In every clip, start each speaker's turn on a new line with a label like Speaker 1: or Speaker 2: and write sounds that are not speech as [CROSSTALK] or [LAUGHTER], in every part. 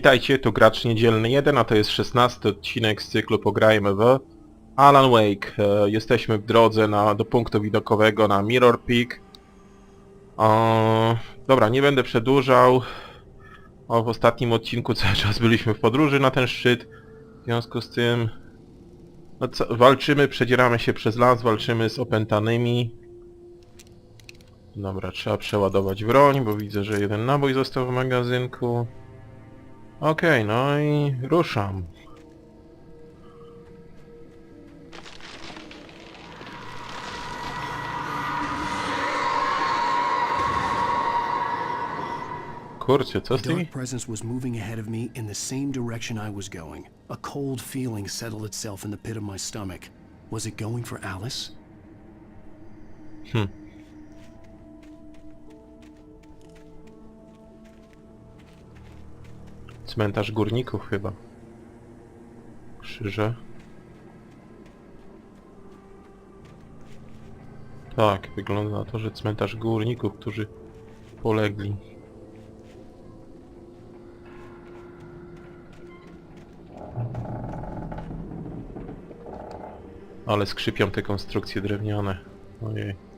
Speaker 1: Witajcie, tu gracz niedzielny 1, a to jest 16 odcinek z cyklu Pograjmy w Alan Wake. E, jesteśmy w drodze na, do punktu widokowego na Mirror Peak. E, dobra, nie będę przedłużał. O, w ostatnim odcinku [LAUGHS] cały czas byliśmy w podróży na ten szczyt. W związku z tym no co, walczymy, przedzieramy się przez las, walczymy z opętanymi. Dobra, trzeba przeładować broń, bo widzę, że jeden nabój został w magazynku. Okej, no i ruszam. Kurczę, co z tymi?
Speaker 2: dark presence was moving ahead of me in the same direction I was going. A cold feeling settled itself in the pit of my stomach. Was it going for Alice? Hmm.
Speaker 1: Cmentarz górników chyba. Krzyże. Tak, wygląda na to, że cmentarz górników, którzy polegli. Ale skrzypią te konstrukcje drewniane. Ojej.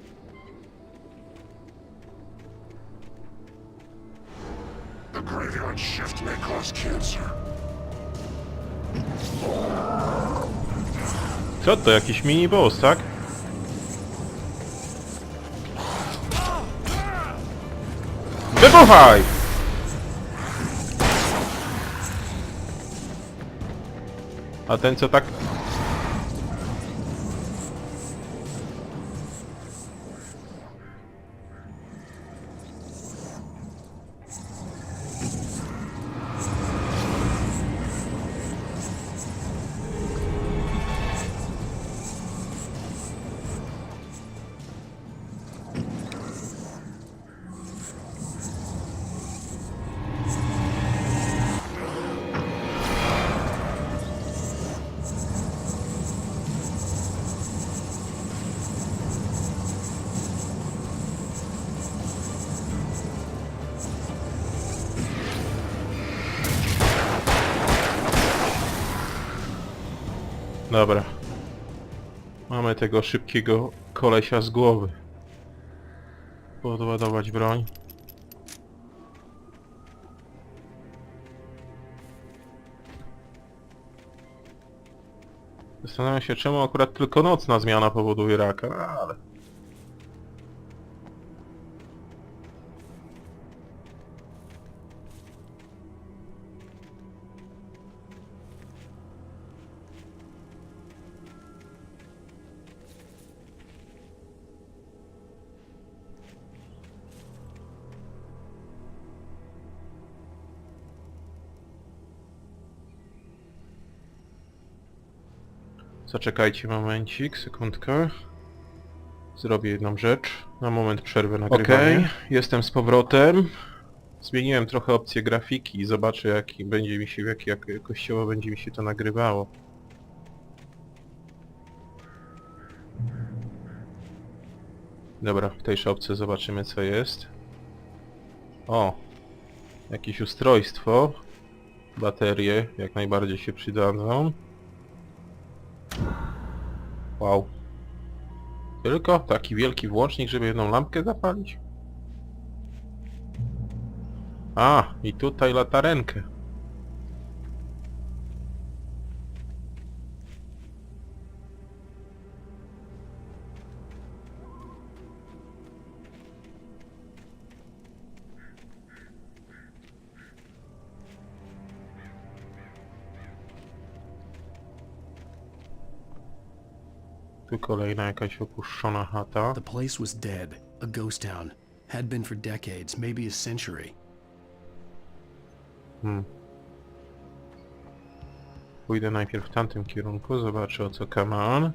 Speaker 1: Co to, jakiś mini boss, tak? Wybuchaj! A ten co tak... Dobra. Mamy tego szybkiego kolesia z głowy. Podładować broń. Zastanawiam się, czemu akurat tylko nocna zmiana powoduje raka, ale... Zaczekajcie momencik, sekundkę. Zrobię jedną rzecz. Na moment przerwę nagrywanie. Okej, jestem z powrotem. Zmieniłem trochę opcję grafiki i zobaczę jaki będzie mi się, w jakiej jak jakościowo będzie mi się to nagrywało. Dobra, w tej szopce zobaczymy co jest. O! Jakieś ustrojstwo. Baterie jak najbardziej się przydadzą. Wow. Tylko taki wielki włącznik, żeby jedną lampkę zapalić? A, i tutaj latarenkę. Kolejna jakaś opuszczona chata.
Speaker 2: The place was dead. A ghost town. Had been for decades, maybe a century.
Speaker 1: Hmm. Pójdę najpierw w tamtym kierunku, zobaczę o co kaman.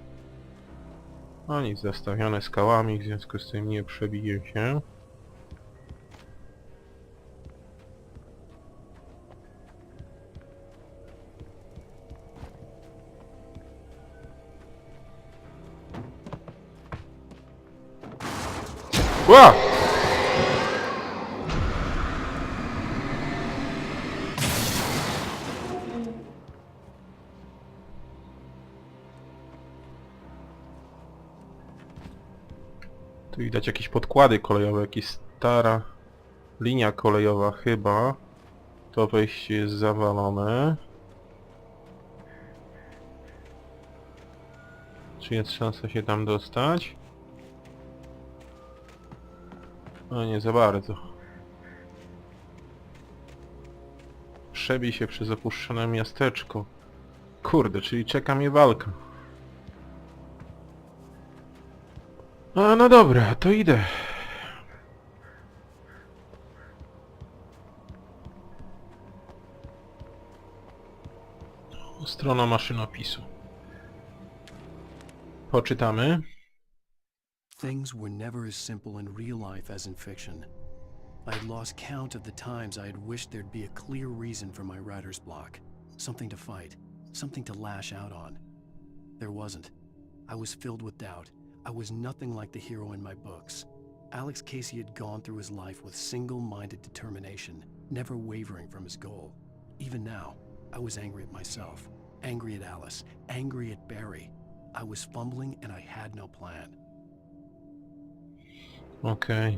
Speaker 1: A nic, zastawione skałami, w związku z tym nie przebiję się. Ła! Tu widać jakieś podkłady kolejowe, jakieś stara linia kolejowa chyba. To wejście jest zawalone. Czy jest szansa się tam dostać? No nie za bardzo. Przebij się przez opuszczone miasteczko. Kurde, czyli czeka mnie walka. A no dobra, to idę. Strona maszynopisu. Poczytamy.
Speaker 2: Things were never as simple in real life as in fiction. I had lost count of the times I had wished there'd be a clear reason for my writer's block. Something to fight, something to lash out on. There wasn't. I was filled with doubt. I was nothing like the hero in my books. Alex Casey had gone through his life with single-minded determination, never wavering from his goal. Even now, I was angry at myself, angry at Alice, angry at Barry. I was fumbling and I had no plan.
Speaker 1: Okej.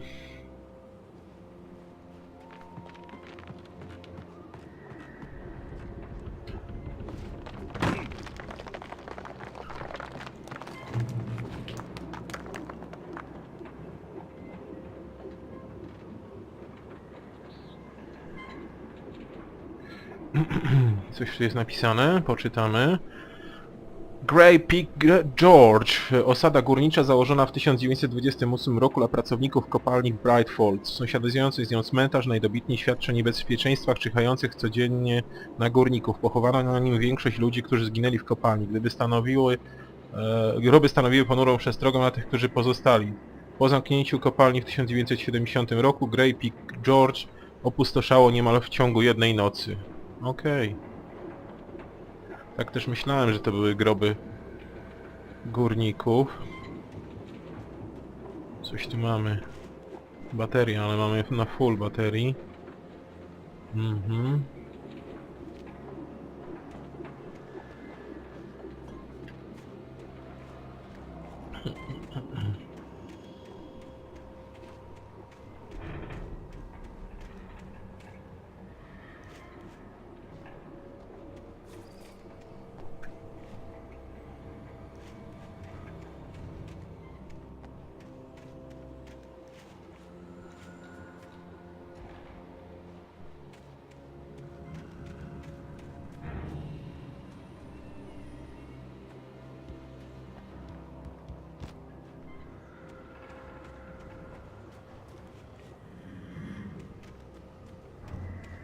Speaker 1: [CLEARS THROAT] Coś tu jest napisane, poczytamy. Grey Peak George, osada górnicza założona w 1928 roku dla pracowników kopalni Bright Falls. Sąsiadujący z nią cmentarz najdobitniej świadczy o niebezpieczeństwach czyhających codziennie na górników. Pochowano na nim większość ludzi, którzy zginęli w kopalni, gdyby stanowiły, e, groby stanowiły ponurą przestrogą na tych, którzy pozostali. Po zamknięciu kopalni w 1970 roku Grey Peak George opustoszało niemal w ciągu jednej nocy. Okej. Tak też myślałem, że to były groby górników. Coś tu mamy. Bateria, ale mamy na full baterii. Mhm.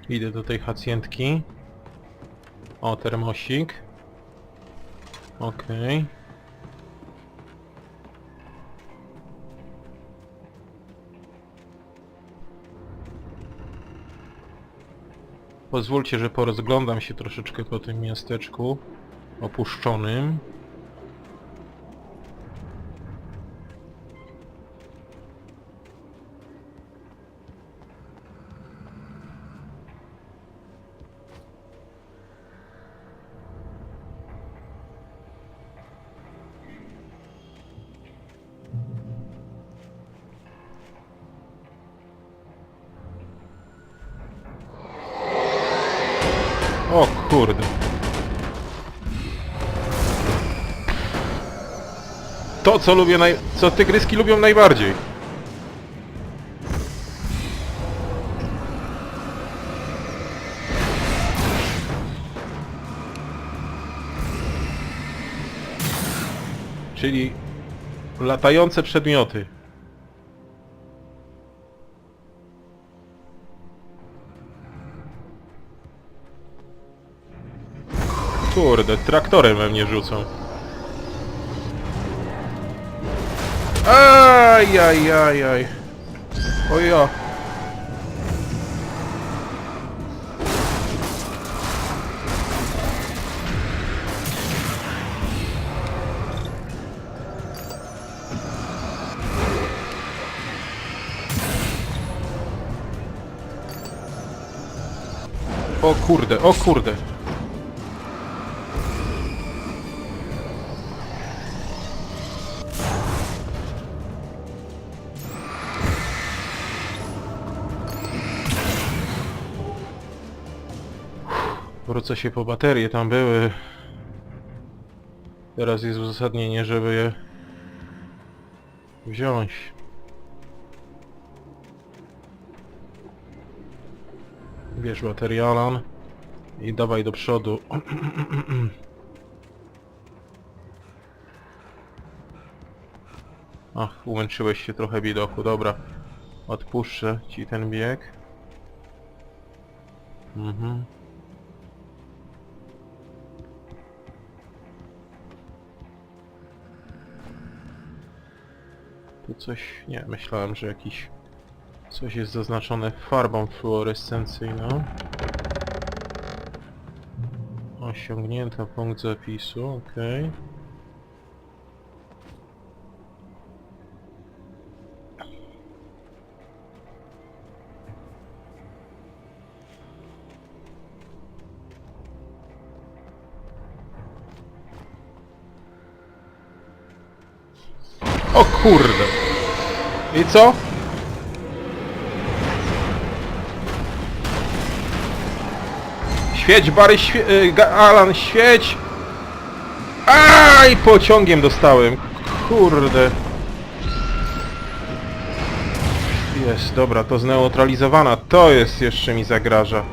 Speaker 1: Idę do tej hacjentki. O, termosik. Okej. Pozwólcie, że porozglądam się troszeczkę po tym miasteczku opuszczonym. To co lubię naj... co tygryski lubią najbardziej. Czyli latające przedmioty. Kurde, traktorem we mnie rzucą. Aj, aj, aj, aj. Ojo. O kurde, o kurde. Wrócę się po baterie, tam były. Teraz jest uzasadnienie, żeby je wziąć. Bierz baterię Alan i dawaj do przodu. [CLEARS THROAT] Ach, umęczyłeś się trochę widoku, dobra. Odpuszczę ci ten bieg. Mhm. Tu coś... nie, myślałem, że jakiś... Coś jest zaznaczone farbą fluorescencyjną. Osiągnięto punkt zapisu, okej. O kurde! I co? Świeć, Bary, świe y, Alan, świeć! Aj, pociągiem dostałem. Kurde. Jest, dobra, to zneutralizowana. To jest jeszcze mi zagraża.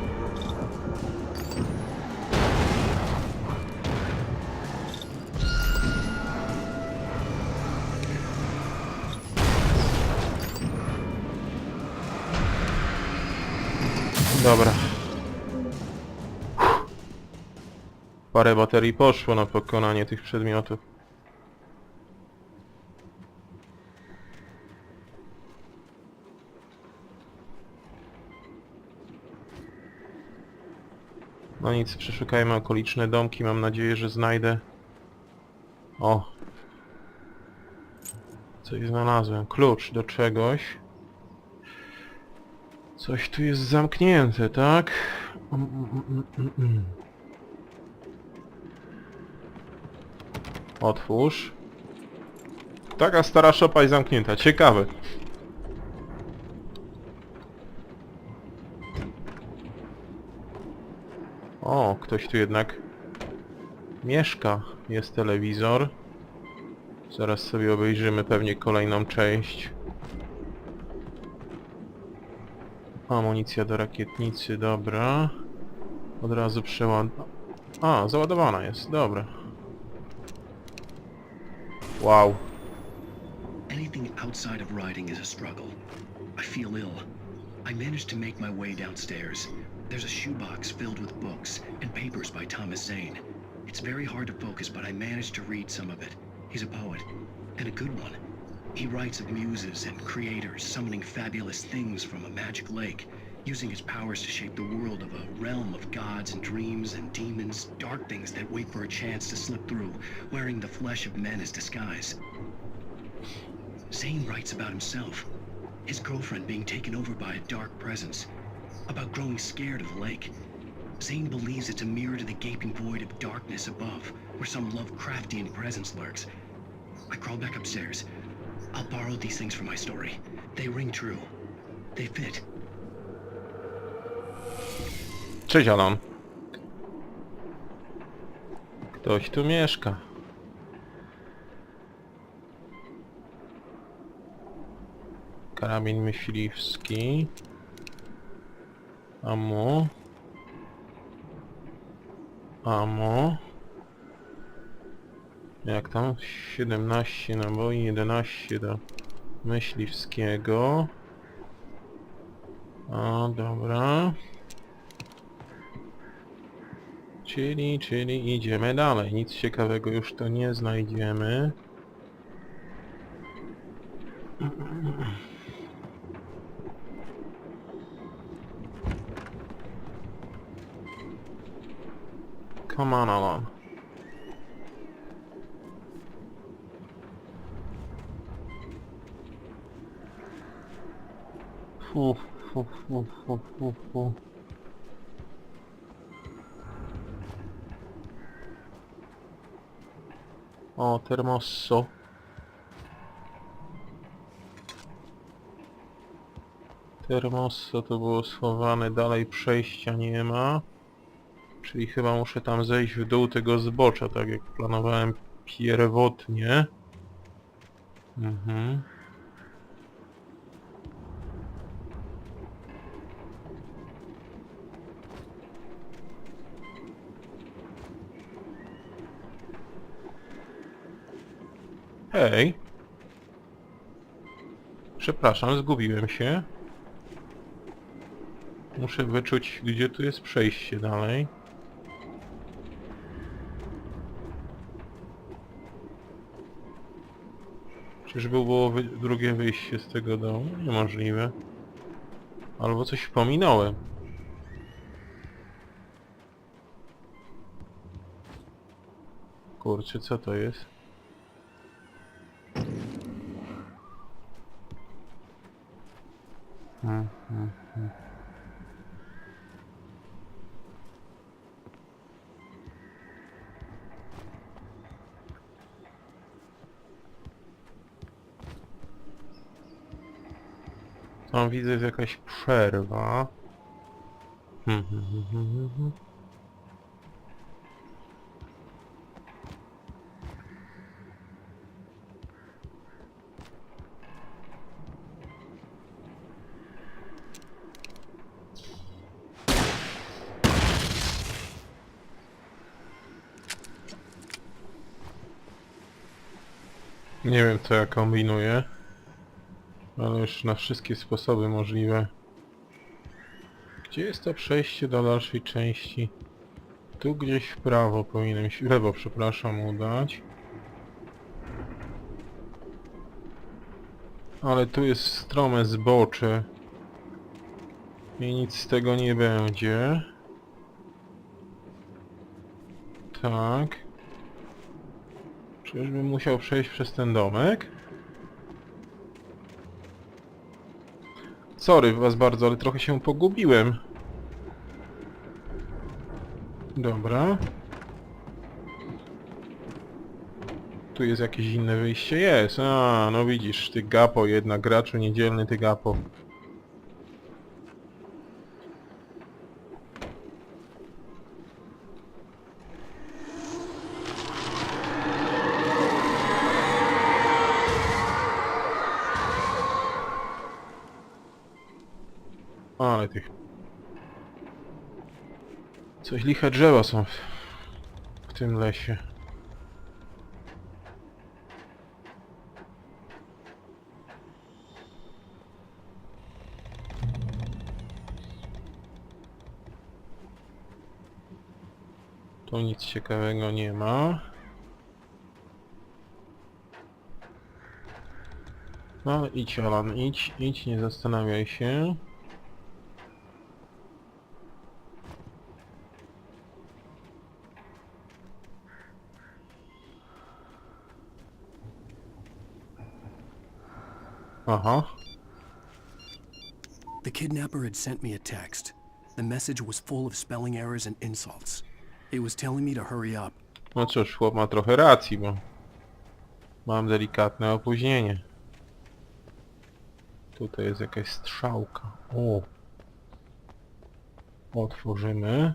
Speaker 1: Parę baterii poszło na pokonanie tych przedmiotów. No nic, przeszukajmy okoliczne domki, mam nadzieję, że znajdę... O! Coś znalazłem. Klucz do czegoś. Coś tu jest zamknięte, tak? Mm, mm, mm, mm, Otwórz. Taka stara szopa jest zamknięta. Ciekawe. O, ktoś tu jednak mieszka. Jest telewizor. Zaraz sobie obejrzymy pewnie kolejną część. Amunicja do rakietnicy, dobra. Od razu przeład... A, załadowana jest, dobra. Wow.
Speaker 2: Anything outside of riding is a struggle. I feel ill. I managed to make my way downstairs. There's a shoebox filled with books and papers by Thomas Zane. It's very hard to focus, but I managed to read some of it. He's a poet, and a good one. He writes of muses and creators summoning fabulous things from a magic lake, using his powers to shape the world of a realm of gods and dreams and demons, dark things that wait for a chance to slip through, wearing the flesh of men as disguise. Zane writes about himself, his girlfriend being taken over by a dark presence, about growing scared of the lake. Zane believes it's a mirror to the gaping void of darkness above, where some Lovecraftian presence lurks. I crawl back upstairs. I'll borrow these things for my story. They ring true. They fit.
Speaker 1: Cześć Alan. Ktoś tu mieszka. Karabin myśliwski. Amo. Amo. Jak tam? 17 naboi, 11 do myśliwskiego. A, dobra. Czyli, czyli idziemy dalej. Nic ciekawego już tu nie znajdziemy. Come on, Alan. Fu, fu, fu, fu, fu, fu. O, termosso. Termosso to było schowane, dalej przejścia nie ma. Czyli chyba muszę tam zejść w dół tego zbocza, tak jak planowałem pierwotnie. Mhm. Hej. Przepraszam, zgubiłem się. Muszę wyczuć, gdzie tu jest przejście dalej. Czyżby było wy drugie wyjście z tego domu? Niemożliwe. Albo coś pominąłem. Kurczę, co to jest? Hmm, hmm, hmm. Tam widzę jest jakaś przerwa. Hmm, hmm, hmm. Nie wiem co ja kombinuję. Ale już na wszystkie sposoby możliwe. Gdzie jest to przejście do dalszej części? Tu gdzieś w prawo powinienem się... w lewo, przepraszam, udać. Ale tu jest strome zbocze. I nic z tego nie będzie. Tak. Czyżbym musiał przejść przez ten domek? Sorry was bardzo, ale trochę się pogubiłem. Dobra. Tu jest jakieś inne wyjście? Jest. A, no widzisz, ty gapo jednak, graczu niedzielny ty gapo. Ale tych... Coś liche drzewa są w, tym lesie. Tu nic ciekawego nie ma. No idź Alan, idź, idź, nie zastanawiaj się. Aha.
Speaker 2: The kidnapper had sent me a text. The message was full of spelling errors and insults. It was telling me to hurry up.
Speaker 1: No cóż, chłop ma trochę racji, bo mam delikatne opóźnienie. Tutaj jest jakaś strzałka. O! Otworzymy.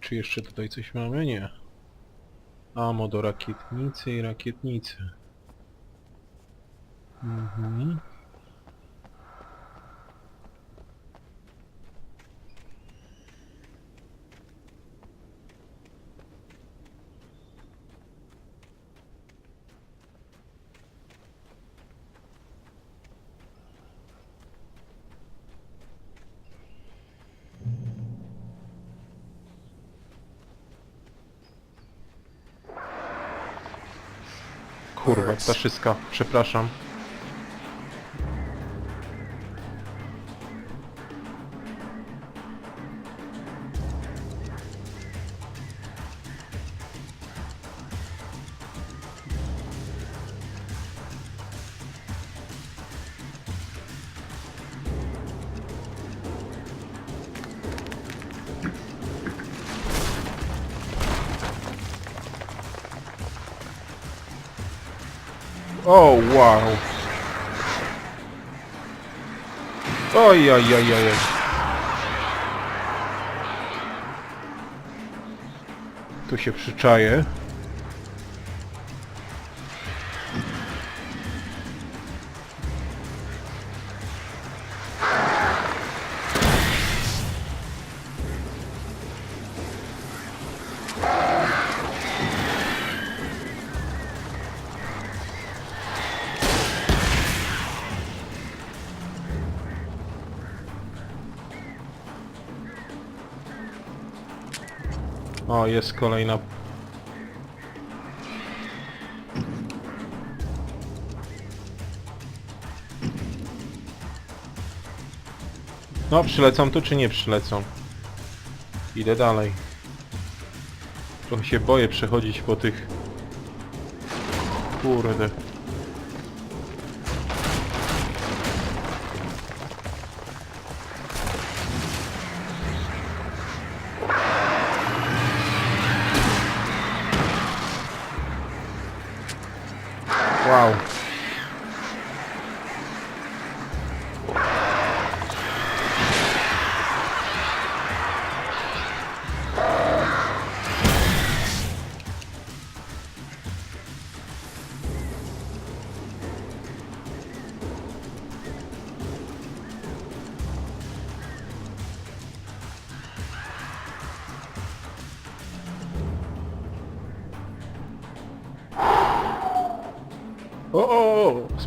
Speaker 1: Czy jeszcze tutaj coś mamy? Nie. Amo do rakietnicy i rakietnicy. Mhm. Kurwa, ptaszyska, przepraszam. O, wow. Oj, oj, oj, oj. Tu się przyczaję. O, jest kolejna. No, przylecą tu czy nie przylecą? Idę dalej. Trochę się boję przechodzić po tych... Kurde.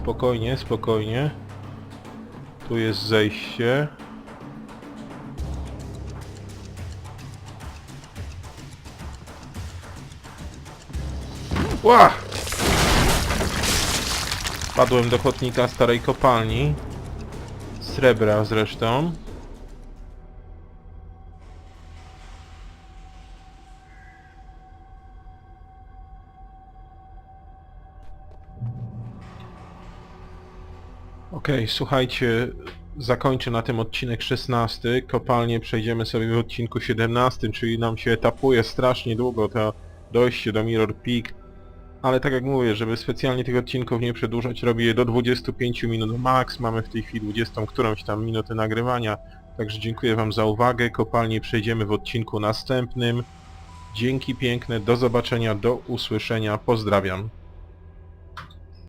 Speaker 1: Spokojnie, spokojnie. Tu jest zejście. Ła! Padłem do chodnika starej kopalni. Srebra zresztą. Okej, słuchajcie, zakończę na tym odcinek 16. Kopalnie przejdziemy sobie w odcinku 17, czyli nam się etapuje strasznie długo to dojście do Mirror Peak. Ale tak jak mówię, żeby specjalnie tych odcinków nie przedłużać, robię je do 25 minut max. Mamy w tej chwili 20 którąś tam minutę nagrywania. Także dziękuję Wam za uwagę. Kopalnie przejdziemy w odcinku następnym. Dzięki piękne, do zobaczenia, do usłyszenia. Pozdrawiam.